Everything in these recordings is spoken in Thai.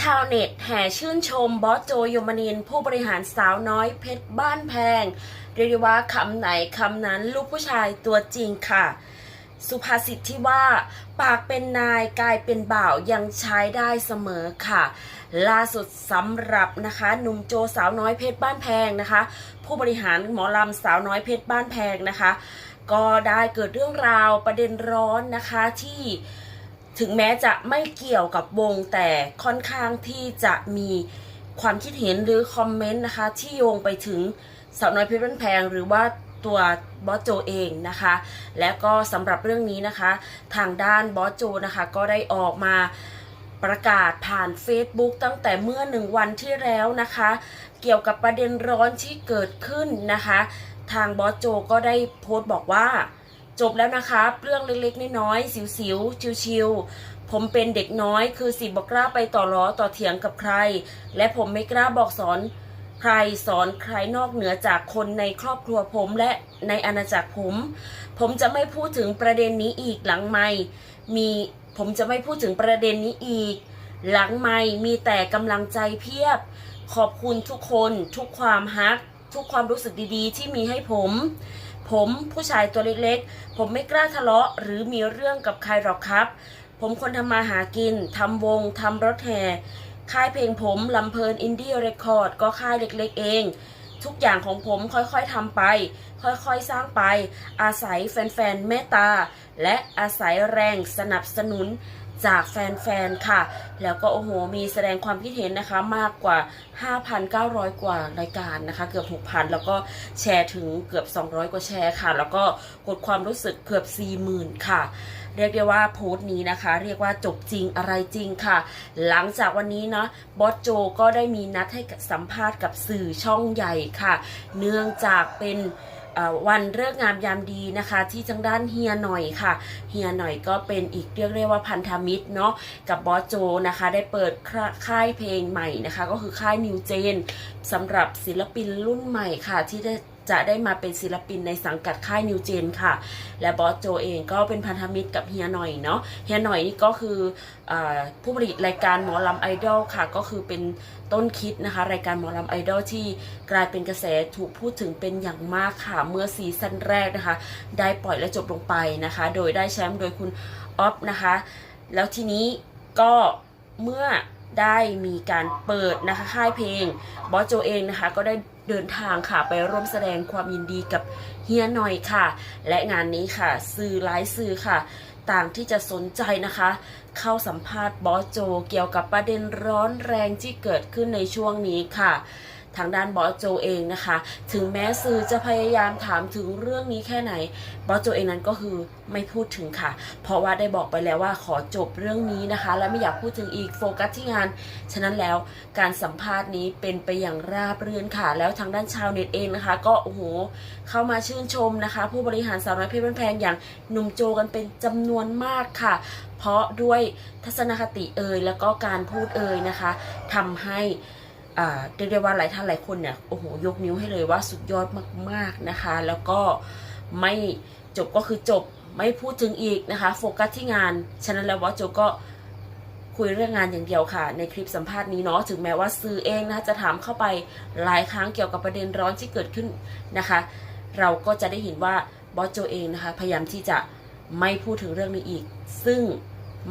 ชาวเน็ตแห่ชื่นชมบอสโจโยมานิน ผู้บริหารสาวน้อยเพชรบ้านแพง เรียกว่าคำไหนคำนั้นลูกผู้ชายตัวจริงค่ะ สุภาษิตที่ว่า ปากเป็นนายกายเป็นบ่าวยังใช้ได้เสมอค่ะ ล่าสุดสำหรับนะคะหนุ่มโจสาวน้อยเพชรบ้านแพงนะคะ ผู้บริหารหมอลำสาวน้อยเพชรบ้านแพงนะคะ ก็ได้เกิดเรื่องราวประเด็นร้อนนะคะที่ ถึงแม้จะไม่เกี่ยวกับวงแต่ค่อนข้างที่จะมีความคิดเห็นหรือคอมเมนต์นะคะ ที่โยงไปถึงสาวน้อยเพชรบ้านแพงหรือว่าตัวบอสโจเองนะคะ และก็สำหรับเรื่องนี้นะคะ ทางด้านบอสโจนะคะ ก็ได้ออกมาประกาศผ่าน Facebook ตั้งแต่เมื่อหนึ่งวันที่แล้วนะคะ เกี่ยวกับประเด็นร้อนที่เกิดขึ้นนะคะ ทางบอสโจก็ได้โพสต์บอกว่า จบแล้วนะครับเรื่องเล็กๆน้อยๆสิวๆชิวๆผมเป็นเด็กน้อย คือสิบอกกล้าไปต่อล้อต่อเถียงกับใคร และผมไม่กล้าบอกสอนใครสอนใครนอกเหนือจากคนในครอบครัวผมและในอาณาจักรผม ผมจะไม่พูดถึงประเด็นนี้อีกหลังไม่มีผมจะไม่พูดถึงประเด็นนี้อีก หลังไม่มีแต่กำลังใจเพียบ ขอบคุณทุกคน ทุกความฮัก ทุกความรู้สึกดีๆ ที่มีให้ผม ผมผู้ชายตัวเล็กๆ ผมไม่กล้าทะเลาะหรือมีเรื่องกับใครหรอกครับ ผมคนทำมาหากินทำวงทำรถแห่ค่ายเพลงผมลำเพลินอินดี้เรคคอร์ดก็ค่ายเล็กๆ เอง ทุกอย่างของผมค่อยๆทำไป ค่อยๆสร้างไป อาศัยแฟนๆเมตตา และอาศัยแรงสนับสนุน จากแฟนๆ ค่ะ แล้วก็โอ้โห มีแสดงความคิดเห็นนะคะมากกว่า 5,900 กว่ารายการนะคะ เกือบ 6,000 แล้วก็แชร์ถึงเกือบ 200 กว่าแชร์ค่ะ แล้วก็กดความรู้สึกเกือบ 40,000 ค่ะ เรียกได้ว่าโพสต์นี้นะคะ เรียกว่าจบจริงอะไรจริงค่ะ หลังจากวันนี้นะบอสโจก็ได้มีนัดให้สัมภาษณ์กับสื่อช่องใหญ่ค่ะ เนื่องจากเป็น วันเลิกงามยามดีนะคะ ที่ทางด้านเฮียหน่อยค่ะเฮียหน่อยก็เป็นอีกเรียกเรียกว่าพันธมิตรเนาะกับบอสโจนะคะ ได้เปิดค่าค่ายเพลงใหม่นะคะ ก็คือค่ายนิวเจนสำหรับศิลปินรุ่นใหม่ค่ะที่ได้ จะได้มาเป็นศิลปินในสังกัดค่ายนิวเจนค่ะ และบอสโจเองก็เป็นพันธมิตรกับเฮียหน่อยเนาะเฮียหน่อยนี่ก็คืออผู้ผลิตรายการหมอลำไอดอลค่ะ ก็คือเป็นต้นคิดนะคะ รายการหมอลำไอดอลที่กลายเป็นกระแสถูกพูดถึงเป็นอย่างมากค่ะ เมื่อซีซั่นแรกนะคะ ได้ปล่อยและจบลงไปนะคะ โดยได้แชมป์โดยคุณออฟนะคะ แล้วทีนี้ก็เมื่อได้มีการเปิดนะคะค่ายเพลงบอสโจเองนะคะก็ได้ เดินทางค่ะไปร่วมแสดงความยินดีกับเฮียหน่อยค่ะ และงานนี้ค่ะ สื่อหลายสื่อค่ะ ต่างที่จะสนใจนะคะ เข้าสัมภาษณ์บอสโจเกี่ยวกับประเด็นร้อนแรงที่เกิดขึ้นในช่วงนี้ค่ะ ทางด้านบอสโจเองนะคะ ถึงแม้สื่อจะพยายามถามถึงเรื่องนี้แค่ไหนบอสโจเองนั้นก็คือไม่พูดถึงค่ะ เพราะว่าได้บอกไปแล้วว่าขอจบเรื่องนี้นะคะ และไม่อยากพูดถึงอีกโฟกัสที่งาน ฉะนั้นแล้วการสัมภาษณ์นี้เป็นไปอย่างราบรื่นค่ะ แล้วทางด้านชาวเน็ตเองนะคะ ก็โอ้โหเข้ามาชื่นชมนะคะ ผู้บริหารสาวน้อยเพชรบ้านแพงอย่างหนุ่มโจกันเป็นจำนวนมากค่ะ เพราะด้วยทัศนคติเอ่ยแล้วก็การพูดเอ่ยนะคะทำให้ เรียกได้ว่าหลายท่านหลายคนเนี่ยโอ้โหยกนิ้วให้เลยว่าสุดยอดมากๆนะคะ แล้วก็ไม่จบก็คือจบไม่พูดถึงอีกนะคะโฟกัสที่งาน ฉะนั้นแล้วว่าโจก็คุยเรื่องงานอย่างเดียวค่ะ ในคลิปสัมภาษณ์นี้เนาะถึงแม้ว่าสื่อเองนะคะจะถามเข้าไปหลายครั้งเกี่ยวกับประเด็นร้อนที่เกิดขึ้นนะคะ เราก็จะได้เห็นว่าบอสโจเองนะคะ พยายามที่จะไม่พูดถึงเรื่องนี้อีก ซึ่ง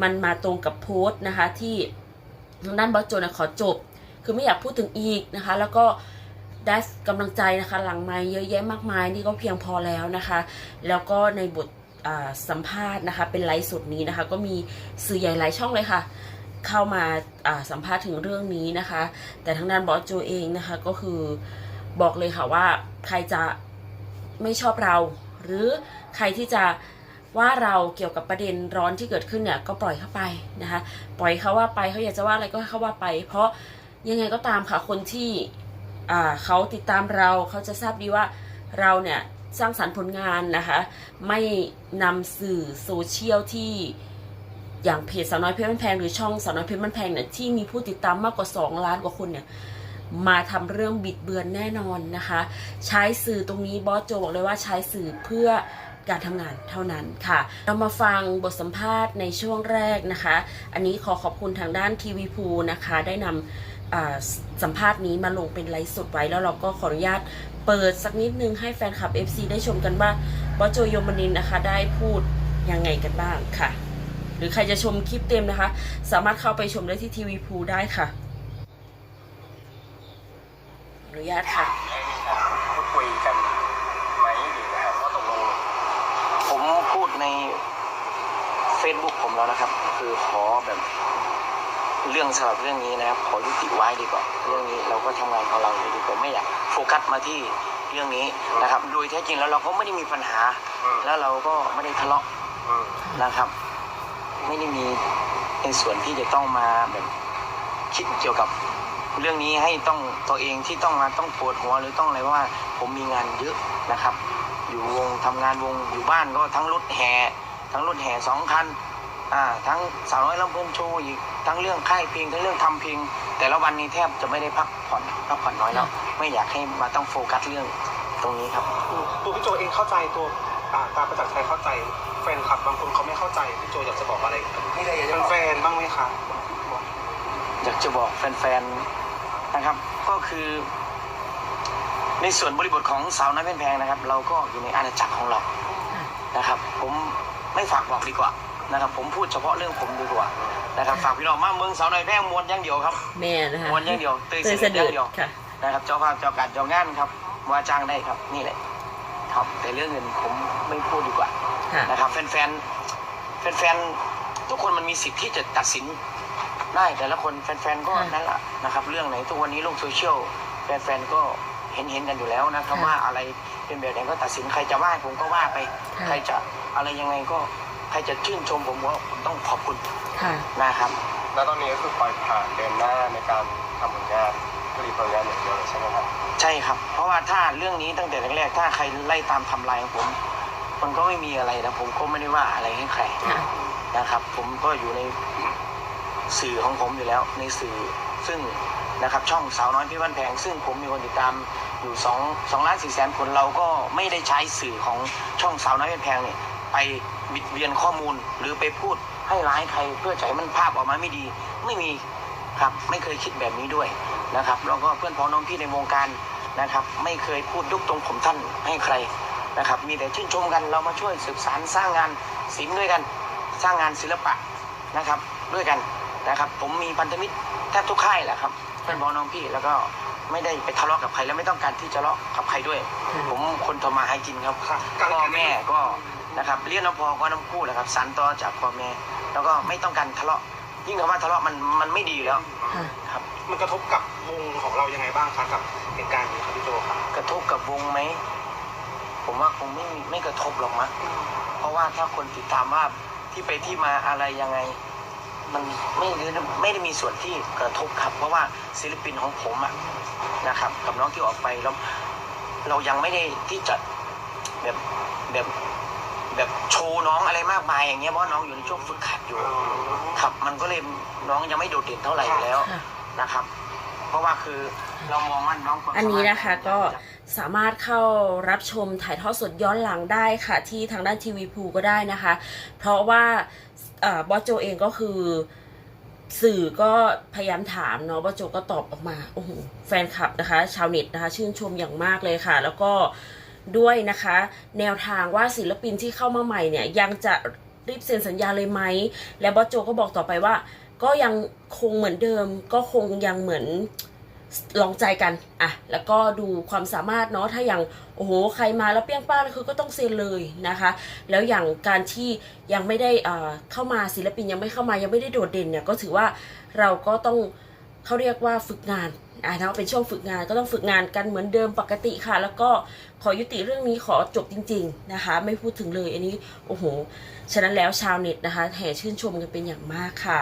มันมาตรงกับโพสต์นะคะที่ทางด้านบอสโจนะขอจบ คือไม่อยากพูดถึงอีกนะคะ แล้วก็ได้กำลังใจนะคะ หลังไม้เยอะแยะมากมาย นี่ก็เพียงพอแล้วนะคะ แล้วก็ในบทสัมภาษณ์นะคะ เป็นไลฟ์สดนี้นะคะ ก็มีสื่อใหญ่หลายช่องเลยค่ะ เข้ามาอ่าสัมภาษณ์ถึงเรื่องนี้นะคะ แต่ทางด้านบอสโจเองนะคะก็คือบอกเลยค่ะว่าใครจะไม่ชอบเรา หรือใครที่จะว่าเราเกี่ยวกับประเด็นร้อนที่เกิดขึ้นเนี่ยก็ปล่อยเข้าไปนะคะ ปล่อยเขาว่าไปเขาอยากจะว่าอะไรก็ให้เขาว่าไป เพราะ ยังไงก็ตามค่ะคนที่เขาติดตามเราเขาจะทราบดีว่าเราเนี่ยสร้างสรรค์ผลงานนะคะ ไม่นำสื่อโซเชียลที่อย่างเพจสาวน้อยเพชรบ้านแพงหรือช่องสาวน้อยเพชรบ้านแพงเนี่ยที่มีผู้ติดตามมากกว่า 2 ล้านกว่าคนเนี่ยมาทำเรื่องบิดเบือนแน่นอนนะคะ ใช้สื่อตรงนี้บอสโจบอกเลยว่าใช้สื่อเพื่อการทำงานเท่านั้นค่ะ เรามาฟังบทสัมภาษณ์ในช่วงแรกนะคะ อันนี้ขอขอบคุณทางด้านทีวีพูนะคะ ได้นำอ่า สัมภาษณ์นี้มาลงเป็นไลฟ์สดไว้ แล้วเราก็ขออนุญาตเปิดสักนิดนึงให้แฟนคลับ FC ได้ชมกันว่าบอสโจโยมนินนะคะ ได้พูดยังไงกันบ้างค่ะ หรือใครจะชมคลิปเต็มนะคะ สามารถเข้าไปชมได้ที่ทีวีพูได้ค่ะอนุญาตค่ะคุยกันไหมหรือนะครับว่าตกลงผมพูดใน Facebook ผมแล้วนะครับ คือขอแบบ เรื่องสำหรับเรื่องนี้นะครับขอยุติไว้ดีกว่าเรื่องนี้เราก็ทำงานของเราเลยดีกว่าไม่อยากโฟกัสมาที่เรื่องนี้นะครับ โดยแท้จริงแล้วเราก็ไม่ได้มีปัญหาอืมแล้วเราก็ไม่ได้ทะเลาะอืมนะครับ ไม่ได้มีในส่วนที่จะต้องมาแบบคิดเกี่ยวกับเรื่องนี้ให้ต้องตัวเองที่ต้องมาต้องปวดหัวหรือต้องอะไรเพราะว่า ผมมีงานเยอะนะครับ อยู่วงทำงานวงอยู่บ้านก็ทั้งรถแห่ทั้งรถแห่สองคันอ่า ทั้งสาวน้อยลำเพลินโชว์อีกทั้งเรื่องค่ายเพลงทั้งเรื่องทำเพลงแต่ละวันนี้แทบจะไม่ได้พักผ่อนพักผ่อนน้อยแล้วไม่อยากให้มาต้องโฟกัสเรื่องตรงนี้ครับตัวพี่โจเองเข้าใจตัวอ่าตาประจักษ์ชัยเข้าใจแฟนคลับบางคนเขาไม่เข้าใจพี่โจอยากจะบอกอะไรกับนี่เลยอยากจะบอกแฟนๆบ้างไหมคะอยากจะบอกแฟนๆนะครับ ก็คือในส่วนบริบทของสาวน้อยเป็นแพงนะครับ เราก็อยู่ในอาณาจักรของเรานะครับ ผมไม่ฝากบอกดีกว่า นะครับผมพูดเฉพาะเรื่องผมดีกว่านะครับฝากพี่น้องมาเมืองสาวน้อยแพงมวนอย่างเดียวครับแม่นะคะมวนอย่างเดียวเตยเตยเสเสด็จด็อจย่างเดียวค่ะนะครับเจ้าภาพเจ้าการเจ้างานครับว่าจ้างได้ครับนี่แหละครับแต่เรื่องเงินผมไม่พูดดีกว่าค่ะนะครับแฟนๆแฟนๆทุกคนมันมีสิทธิ์ที่จะตัดสินได้แต่ละคนแฟนๆก็ค่ะนั่นแหละนะครับเรื่องไหนทุกวันนี้โลกโซเชียลแฟนๆก็เห็นเห็นๆกันอยู่แล้วนะครับค่ะว่าอะไรเป็นแบบไหนก็ตัดสินใครจะว่าผมก็ว่าไปค่ะใครจะอะไรยังไงก็ใครจะชื่นชมผมก็ผมต้องขอบคุณค่ะ นะครับ แล้วตอนนี้ก็คือปล่อยผ่านเดินหน้าในการทำผลงานผลิตผลงานอย่างเดียวเลยใช่ไหมครับใช่ครับ เพราะว่าถ้าเรื่องนี้ตั้งแต่แรกๆถ้าใครไล่ตามทำลายของผม มันก็ไม่มีอะไรนะผมก็ไม่ได้ว่าอะไรให้ใครค่ะ นะครับ ผมก็อยู่ในสื่อของผมอยู่แล้ว ในสื่อซึ่งนะครับช่องสาวน้อยพี่บ้านแพง ซึ่งผมมีคนติดตามอยู่สองสองล้านสี่แสนคนเราก็ไม่ได้ใช้สื่อของช่องสาวน้อยพี่บ้านแพงเนี่ย ไปบิดเบียนข้อมูลหรือไปพูดให้ร้ายใครเพื่อจะให้มันภาพออกมาไม่ดี ไม่มีครับไม่เคยคิดแบบนี้ด้วยนะครับแล้วก็เพื่อนพ้องน้องพี่ในวงการนะครับ ไม่เคยพูดยกตรงผมท่านให้ใครนะครับ มีแต่ชื่นชมกันเรามาช่วยสืบสารสร้างงานศิลป์ด้วยกัน สร้างงานศิลปะนะครับ ด้วยกันนะครับ ผมมีพันธมิตรแทบทุกค่ายแหละครับเพื่อนพ้องน้องพี่แล้วก็ไม่ได้ไปทะเลาะกับใครและไม่ต้องการที่จะทะเลาะกับใครด้วย ผมคนทำมาหากินครับพ่อแม่ก็ นะครับเลี้ยงน้ำพอก็น้ำคู่แหละครับสานต่อจากพ่อแม่แล้วก็ไม่ต้องการทะเลาะ ยิ่งคำว่าทะเลาะมันมันไม่ดีอยู่แล้วค่ะครับมันกระทบกับวงของเรายังไงบ้างคะกับเหตุการณ์นี้ครับพี่โจครับกระทบกับวงไหมผมว่าคงไม่มีไม่กระทบหรอกมั้งเพราะว่าถ้าคนติดตามว่าที่ไปที่มาอะไรยังไง มันไม่ได้ไม่ได้มีส่วนที่กระทบครับ เพราะว่าศิลปินของผมอะนะครับ กับน้องที่ออกไปแล้วเรายังไม่ได้ที่จะแบบแบบ แบบโชว์น้องอะไรมากมายอย่างเงี้ยเพราะน้องอยู่ในช่วงฝึกหัดอยู่ ครับ มันก็เลยน้องยังไม่โดดเด่นเท่าไหร่อยู่แล้วค่ะ นะครับ เพราะว่าคือเรามองว่าน้องวามอันนี้นะคะสามารถก็ สามารถเข้ารับชมถ่ายทอดสดย้อนหลังได้ค่ะ ที่ทางด้านทีวีพูก็ได้นะคะ เพราะว่าเอ่อบอสโจเองก็คือสื่อก็พยายามถามเนาะบอสโจก็ตอบออกมา โอ้โห แฟนคลับนะคะ ชาวเน็ตนะคะ ชื่นชมอย่างมากเลยค่ะ แล้วก็ ด้วยนะคะ แนวทางว่าศิลปินที่เข้ามาใหม่เนี่ยยังจะรีบเซ็นสัญญาเลยไหม และบอสโจก็บอกต่อไปว่า ก็ยังคงเหมือนเดิม ก็คงยังเหมือนลองใจกันอะแล้วก็ดูความสามารถเนาะถ้าอย่างโอ้โหใครมาแล้วเปี้ยงป้างคือก็ต้องเซ็นเลยนะคะ แล้วอย่างการที่ยังไม่ได้อ่าเข้ามาศิลปินยังไม่เข้ามายังไม่ได้โดดเด่นเนี่ยก็ถือว่าเราก็ต้อง เขาเรียกว่าฝึกงานอะนะเป็นช่วงฝึกงานก็ต้องฝึกงานกันเหมือนเดิมปกติค่ะ แล้วก็ขอยุติเรื่องนี้ขอจบจริง ๆนะคะ ไม่พูดถึงเลยอันนี้โอ้โหฉะนั้นแล้วชาวเน็ตนะคะแห่ชื่นชมกันเป็นอย่างมากค่ะ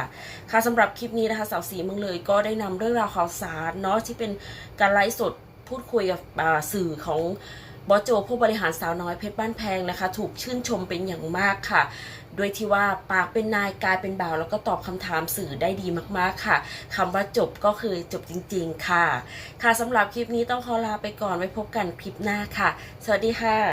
ค่ะสำหรับคลิปนี้นะคะสาวสีเมืองเลย ก็ได้นำเรื่องราวข่าวสารเนาะที่เป็นการไลฟ์สดพูดคุยกับสื่อของ บอสโจผู้บริหารสาวน้อยเพชรบ้านแพงนะคะ ถูกชื่นชมเป็นอย่างมากค่ะโดยที่ว่าปากเป็นนายกลายเป็นบ่าว แล้วก็ตอบคำถามสื่อได้ดีมากๆค่ะคำว่าจบก็คือจบจริงๆค่ะ ค่ะสำหรับคลิปนี้ต้องขอลาไปก่อนไว้พบกันคลิปหน้าค่ะ สวัสดีค่ะ